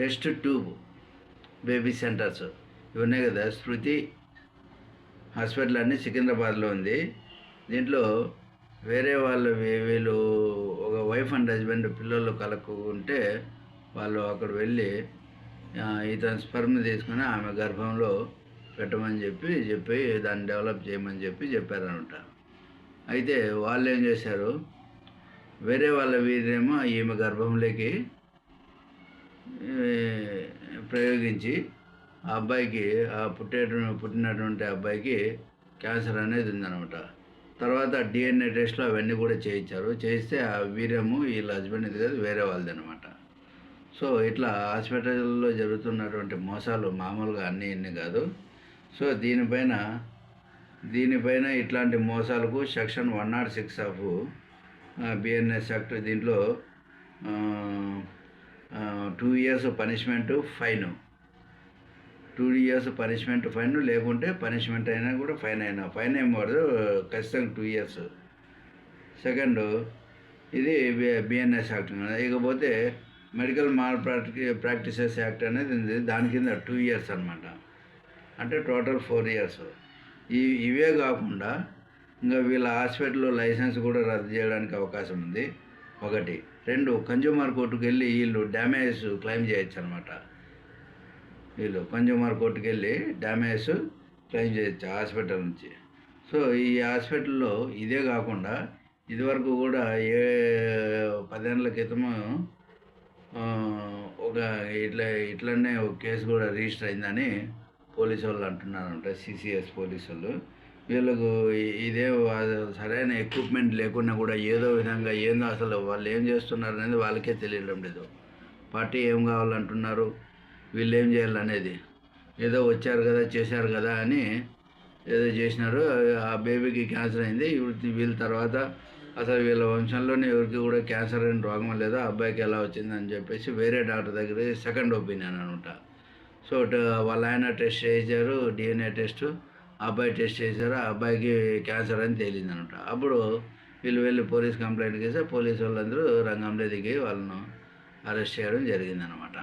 Test tube baby centres. ఇవి ఉన్నాయి కదా శృతి హాస్పిటల్ అన్ని సికింద్రాబాద్లో ఉంది. దీంట్లో వేరే వాళ్ళు వీళ్ళు ఒక వైఫ్ అండ్ హస్బెండ్ పిల్లలు కలుక్కుంటే వాళ్ళు అక్కడ వెళ్ళి ఇతను స్పర్మ్ తీసుకుని ఆమె గర్భంలో పెట్టమని చెప్పి చెప్పి దాన్ని డెవలప్ చేయమని చెప్పి చెప్పారనమాట. అయితే వాళ్ళు ఏం చేశారు? వేరే వాళ్ళ వీరేమో ఈమె గర్భంలోకి ప్రయోగించి ఆ అబ్బాయికి ఆ పుట్టే పుట్టినటువంటి అబ్బాయికి క్యాన్సర్ అనేది ఉందనమాట తర్వాత డిఎన్ఏ టెస్ట్లు అవన్నీ కూడా చేయించారు. చేయిస్తే ఆ వీర్యము వీళ్ళ హస్బెండ్ ఇది కాదు వేరే వాళ్ళది అనమాట సో ఇట్లా హాస్పిటల్లో జరుగుతున్నటువంటి మోసాలు మామూలుగా అన్నీ ఇన్ని కాదు. సో దీనిపైన దీనిపైన ఇట్లాంటి మోసాలకు section one nought six of BNS act దీంట్లో two years punishment fine two years punishment fine లేకుంటే పనిష్మెంట్ అయినా కూడా ఫైన్ అయినా. ఫైన్ ఏం పడదు ఖచ్చితంగా టూ ఇయర్స్ సెకండ్ ఇది బిఎన్ఎస్ యాక్ట్ ఇకపోతే మెడికల్ మాల్ ప్రాక్టి ప్రాక్టీసెస్ యాక్ట్ అనేది ఉంది. దాని కింద టూ ఇయర్స్ అనమాట అంటే టోటల్ ఫోర్ ఇయర్స్ ఈ ఇవే కాకుండా ఇంకా వీళ్ళ హాస్పిటల్లో లైసెన్స్ కూడా రద్దు చేయడానికి అవకాశం ఉంది. ఒకటి. రెండు కన్జ్యూమర్ కోర్టుకు వెళ్ళి వీళ్ళు డ్యామేజ్ క్లెయిమ్ చేయొచ్చు అనమాట వీళ్ళు కన్జ్యూమర్ కోర్టుకు వెళ్ళి డ్యామేజ్ క్లెయిమ్ చేయొచ్చు హాస్పిటల్ నుంచి. సో ఈ హాస్పిటల్లో ఇదే కాకుండా ఇదివరకు కూడా ఏ పదేళ్ళ క్రితము ఒక ఇట్లా ఇట్లనే ఒక కేసు కూడా రిజిస్టర్ అయిందని పోలీసు వాళ్ళు అంటున్నారంట సిసిఎస్ పోలీసు వాళ్ళు వీళ్ళకు ఇదే సరైన ఎక్విప్మెంట్ లేకున్నా కూడా ఏదో విధంగా ఏందో అసలు వాళ్ళు ఏం చేస్తున్నారు అనేది వాళ్ళకే తెలియడం లేదు. పార్టీ ఏం కావాలంటున్నారు? వీళ్ళు ఏం చేయాలనేది. ఏదో వచ్చారు కదా చేశారు కదా అని ఏదో చేసినారు. ఆ బేబీకి క్యాన్సర్ అయింది. వీళ్ళ తర్వాత అసలు వీళ్ళ వంశంలోనే ఎవరికి కూడా క్యాన్సర్ అని రోగం లేదా. అబ్బాయికి ఎలా వచ్చింది అని చెప్పేసి వేరే డాక్టర్ దగ్గర సెకండ్ ఒపీనియన్ అనమాట సో వాళ్ళ ఆయన టెస్ట్ చేశారు డిఎన్ఏ టెస్ట్ అబ్బాయి టెస్ట్ చేశారు ఆ అబ్బాయికి క్యాన్సర్ అని తేలింది అనమాట అప్పుడు వీళ్ళు వెళ్ళి పోలీస్ కంప్లైంట్ చేస్తే పోలీసు వాళ్ళందరూ రంగంలో దిగి వాళ్ళను అరెస్ట్ చేయడం జరిగిందనమాట.